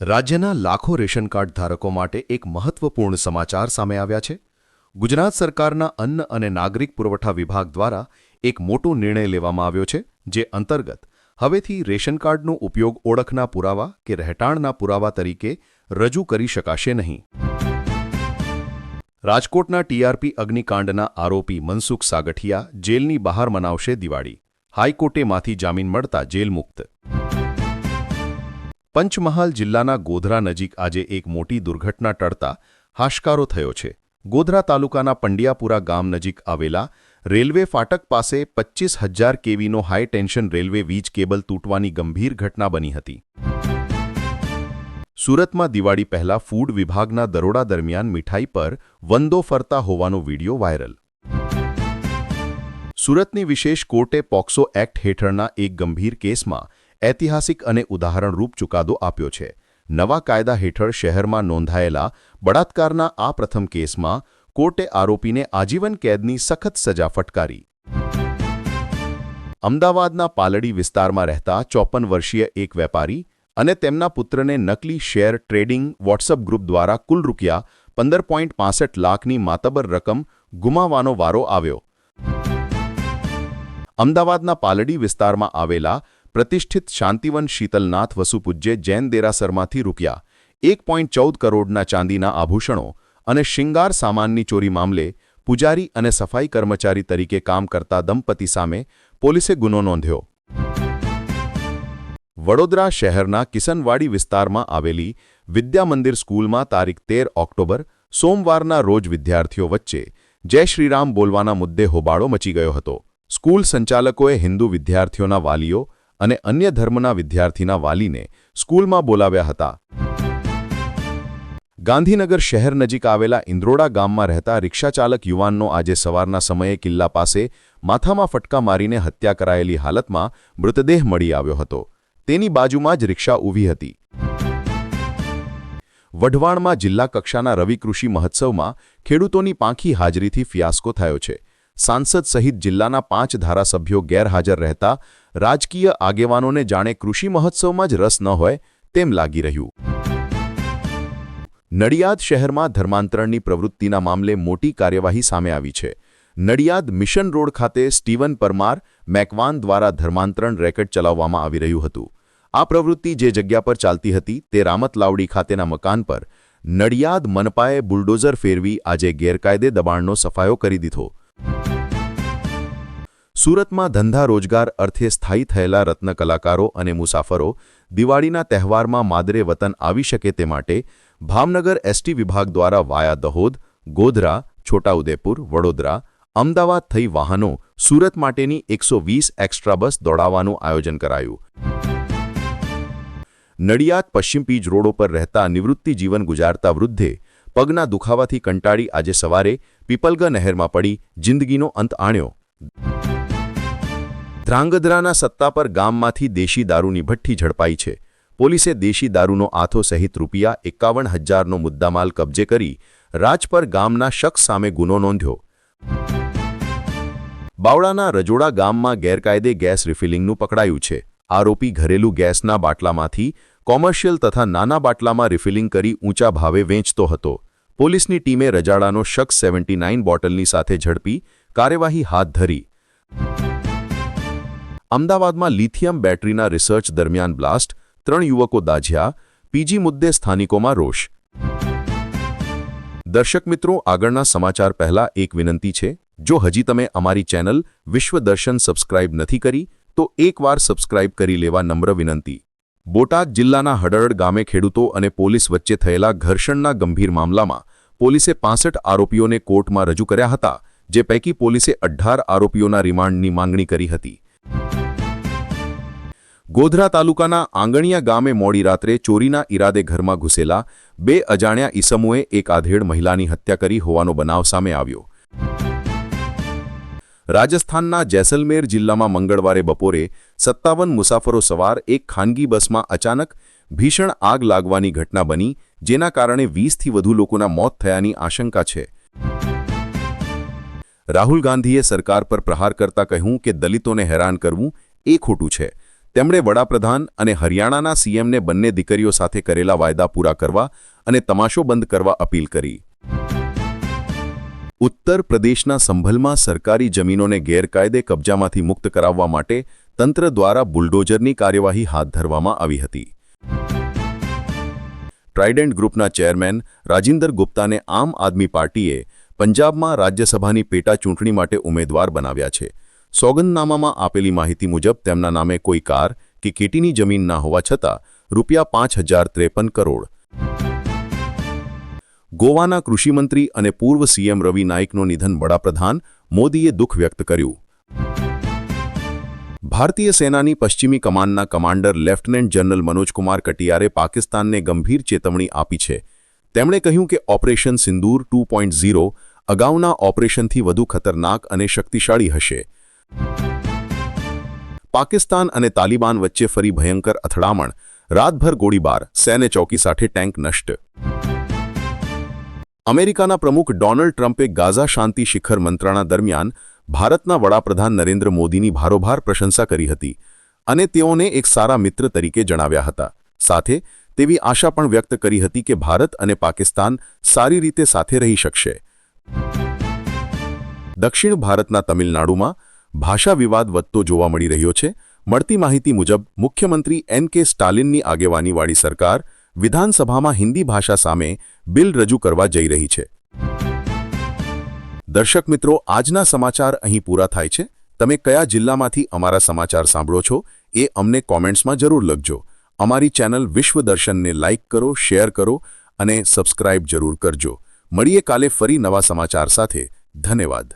રાજ્યના લાખો ration card ધારકો માટે એક મહત્વપૂર્ણ સમાચાર સામે આવ્યા છે. ગુજરાત સરકારના અન્ન અને નાગરિક પુરવઠા વિભાગ દ્વારા એક મોટો નિર્ણય લેવામાં આવ્યો છે, જે અંતર્ગત હવેથી રેશન કાર્ડનો ઉપયોગ ઓળખના પુરાવા કે રહેઠાણના પુરાવા તરીકે રજૂ કરી શકાશે નહીં. રાજકોટના ટીઆરપી અગ્નિકાંડના આરોપી મનસુખ સાગઠિયા જેલની બહાર મનાવશે દિવાળી. હાઈકોર્ટેમાંથી જામીન મળતા જેલ મુક્ત પંચમહાલ જિલ્લાના ગોધરા નજીક આજે એક મોટી દુર્ઘટના ટળતા હાશકારો થયો છે. ગોધરા તાલુકાના પંડિયાપુરા ગામ નજીક આવેલા રેલવે ફાટક પાસે પચ્ચીસ હજાર કેવીનો હાઈ રેલવે વીજ કેબલ તૂટવાની ગંભીર ઘટના બની હતી. સુરતમાં દિવાળી પહેલા ફૂડ વિભાગના દરોડા દરમિયાન મીઠાઈ પર વંદો ફરતા હોવાનો વીડિયો વાયરલ. સુરતની વિશેષ કોર્ટે પોક્સો એક્ટ હેઠળના એક ગંભીર કેસમાં ઐતિહાસિક અને ઉદાહરણરૂપ ચુકાદો આપ્યો છે. નવા કાયદા હેઠળ શહેરમાં નોંધાયેલા બળાત્કારના આ પ્રથમ કેસમાં કોર્ટે આરોપીને આજીવન કેદની સખત સજા ફટકારી. અમદાવાદના પાલડી વિસ્તારમાં રહેતા ચોપન વર્ષીય એક વેપારી અને તેમના પુત્રને નકલી શેર ટ્રેડિંગ વોટ્સઅપ ગ્રુપ દ્વારા કુલ રૂપિયા પંદર પોઈન્ટ પાસઠ લાખની માતબર રકમ ગુમાવવાનો વારો આવ્યો. અમદાવાદના પાલડી વિસ્તારમાં આવેલા પ્રતિષ્ઠિત શાંતિવન શીતલનાથ વસુપૂજ્ય જૈન દેરાસરમાંથી રૂક્યા એક ચૌદ કરોડના ચાંદીના આભૂષણો અને શિંગાર સામાનની ચોરી મામલે પૂજારી અને સફાઈ કર્મચારી તરીકે કામ કરતા દંપતી સામે પોલીસે ગુનો નોંધ્યો. વડોદરા શહેરના કિસનવાડી વિસ્તારમાં આવેલી વિદ્યામંદિર સ્કૂલમાં તારીખ તેર ઓક્ટોબર, સોમવારના રોજ વિદ્યાર્થીઓ વચ્ચે જય શ્રીરામ બોલવાના મુદ્દે હોબાળો મચી ગયો હતો. સ્કૂલ સંચાલકોએ હિન્દુ વિદ્યાર્થીઓના વાલીઓ અને અન્ય ધર્મના વિદ્યાર્થીના વાલીને સ્કૂલમાં બોલાવ્યા હતા. ગાંધીનગર શહેર નજીક આવેલા ઇન્દ્રોડા ગામમાં રહેતા રિક્ષાચાલક યુવાનનો આજે સવારના સમયે કિલ્લા પાસે માથામાં ફટકા મારીને હત્યા કરાયેલી હાલતમાં મૃતદેહ મળી આવ્યો હતો. તેની બાજુમાં જ રિક્ષા ઊભી હતી. વઢવાણમાં જિલ્લા કક્ષાના રવિ કૃષિ મહોત્સવમાં ખેડૂતોની પાંખી હાજરીથી ફિયાસ્કો થયો છે. સાંસદ સહિત જિલ્લાના પાંચ ધારાસભ્યો ગેરહાજર રહેતા રાજકીય આગેવાનોને જાણે કૃષિ મહોત્સવમાં જ રસ ન હોય તેમ લાગી રહ્યું. નડિયાદ શહેરમાં ધર્માંતરણની પ્રવૃત્તિના મામલે મોટી કાર્યવાહી સામે આવી છે. નડિયાદ મિશન રોડ ખાતે સ્ટીવન પરમાર મેકવાન દ્વારા ધર્માંતરણ રેકેટ ચલાવવામાં આવી રહ્યું હતું. આ પ્રવૃત્તિ જે જગ્યા પર ચાલતી હતી તે રામત લાવડી ખાતેના મકાન પર નડિયાદ મનપાએ બુલડોઝર ફેરવી આજે ગેરકાયદે દબાણનો સફાયો કરી દીધો. સુરતમાં ધંધા રોજગાર અર્થે સ્થાયી થયેલા રત્ન કલાકારો અને મુસાફરો દિવાળીના તહેવારમાં માદરે વતન આવી શકે તે માટે ભાવનગર એસટી વિભાગ દ્વારા વાયા દહોદ, ગોધરા, છોટાઉદેપુર, વડોદરા, અમદાવાદ થઈ વાહનો સુરત માટેની એકસો એક્સ્ટ્રા બસ દોડાવવાનું આયોજન કરાયું. નડિયાદ પશ્ચિમ પીજ રોડો પર રહેતા નિવૃત્તિ જીવન ગુજારતા વૃદ્ધે પગના દુખાવાથી કંટાળી આજે સવારે પીપલગા નહેરમાં પડી જિંદગીનો અંત આણ્યો. ધ્રાંગધ્રાના સત્તા પર ગામમાંથી દેશી દારૂની ભઠ્ઠી ઝડપાઈ છે. પોલીસે દેશી દારૂનો આથો સહિત રૂપિયા એકાવન હજારનો મુદ્દામાલ કબજે કરી રાજપર ગામના શખ્સ સામે ગુનો નોંધ્યો. બાવળાના રજોડા ગામમાં ગેરકાયદે ગેસ રિફિલિંગનું પકડાયું છે. આરોપી ઘરેલું ગેસના બાટલામાંથી કોમર્શિયલ તથા નાના બાટલામાં રિફિલિંગ કરી ઊંચા ભાવે વેચતો હતો. પોલીસની ટીમે રજાડાનો શખ્સ સેવન્ટી નાઇન બોટલની સાથે ઝડપી કાર્યવાહી હાથ ધરી. અમદાવાદમાં લિથિયમ બેટરીના રિસર્ચ દરમિયાન બ્લાસ્ટ, ત્રણ યુવકો દાઝ્યા, પીજી મુદ્દે સ્થાનિકોમાં રોષ. દર્શક મિત્રો, આગળના સમાચાર પહેલા એક વિનંતી છે, જો હજી તમે અમારી ચેનલ વિશ્વદર્શન સબસ્ક્રાઇબ નથી કરી, તો એકવાર સબસ્ક્રાઇબ કરી લેવા નમ્ર વિનંતી. બોટાદ જિલ્લાના હડરડ ગામે ખેડૂતો અને પોલીસ વચ્ચે થયેલા ઘર્ષણના ગંભીર મામલામાં પોલીસે પાસઠ આરોપીઓને કોર્ટમાં રજૂ કર્યા હતા, જે પૈકી પોલીસે અઢાર આરોપીઓના રિમાન્ડની માંગણી કરી હતી. ગોધરા તાલુકાના આંગણિયા ગામે મોડી રાત્રે ચોરીના ઈરાદે ઘરમાં ઘૂસેલા બે અજાણ્યા ઈસમોએ એક આધેડ મહિલાની હત્યા કરી હોવાનો બનાવ સામે આવ્યો. રાજસ્થાનના જેસલમેર જિલ્લામાં મંગળવારે બપોરે સત્તાવન મુસાફરો સવાર એક ખાનગી બસમાં અચાનક ભીષણ આગ લાગવાની ઘટના બની, જેના કારણે વીસથી વધુ લોકોના મોત થયાની આશંકા છે. રાહુલ ગાંધીએ સરકાર પર પ્રહાર કરતા કહ્યું કે દલિતોને હેરાન કરવું એ ખોટું છે. તેમણે વડાપ્રધાન અને હરિયાણાના સીએમને બંને દીકરીઓ સાથે કરેલા વાયદા પૂરા કરવા અને તમાશો બંધ કરવા અપીલ કરી. ઉત્તર પ્રદેશના સંભલમાં સરકારી જમીનોને ગેરકાયદે કબજામાંથી મુક્ત કરાવવા માટે તંત્ર દ્વારા બુલડોઝરની કાર્યવાહી હાથ ધરવામાં આવી હતી. ટ્રાઇડન્ટ ગ્રુપના ચેરમેન રાજિન્દર ગુપ્તાને આમ આદમી પાર્ટીએ પંજાબમાં રાજ્યસભાની પેટા ચૂંટણી માટે ઉમેદવાર બનાવ્યા છે. સોગંદનામામાં આપેલી માહિતી મુજબ તેમના નામે કોઈ કાર કે કેટીની જમીન ના હોવા છતાં રૂપિયા પાંચ હજાર ત્રેપન કરોડ ગોવાના કૃષિમંત્રી અને પૂર્વ સીએમ રવિ નાઇકનું નિધન વડાપ્રધાન મોદીએ દુઃખ વ્યક્ત કર્યું. ભારતીય સેનાની પશ્ચિમી કમાન્ડના કમાન્ડર લેફ્ટનન્ટ જનરલ મનોજકુમાર કટિયારે પાકિસ્તાનને ગંભીર ચેતવણી આપી છે. તેમણે કહ્યું કે ઓપરેશન સિંદૂર ટુ પોઈન્ટ ઝીરો અગાઉના ઓપરેશનથી વધુ ખતરનાક અને શક્તિશાળી હશે. પાકિસ્તાન અને તાલિબાન વચ્ચે ફરી ભયંકર અથડામણ. રાતભર ગોળીબાર સૈન્ય ચોકી સાથે ટેન્ક નષ્ટ. અમેરિકાના પ્રમુખ ડોનાલ્ડ ટ્રમ્પે ગાઝા શાંતિ શિખર મંત્રણા દરમિયાન ભારતના વડાપ્રધાન નરેન્દ્ર મોદીની ભારોભાર પ્રશંસા કરી હતી અને તેઓને એક સારા મિત્ર તરીકે જણાવ્યા હતા. સાથે તેવી આશા પણ વ્યક્ત કરી હતી કે ભારત અને પાકિસ્તાન સારી રીતે સાથે રહી શકશે. દક્ષિણ ભારતના તમિલનાડુમાં ભાષા વિવાદ વધતો જોવા મળી રહ્યો છે. મળતી માહિતી મુજબ મુખ્યમંત્રી એન કે સ્ટાલિનની આગેવાનીવાળી સરકાર વિધાનસભામાં હિન્દી ભાષા સામે બિલ રજૂ કરવા જઈ રહી છે. દર્શક મિત્રો, આજના સમાચાર અહીં પૂરા થાય છે. તમે કયા જિલ્લામાંથી અમારા સમાચાર સાંભળો છો એ અમને કોમેન્ટ્સમાં જરૂર લખજો. અમારી ચેનલ વિશ્વ દર્શનને લાઇક કરો, શેર કરો અને સબસ્ક્રાઇબ જરૂર કરજો. મળીએ કાલે ફરી નવા સમાચાર સાથે. ધન્યવાદ.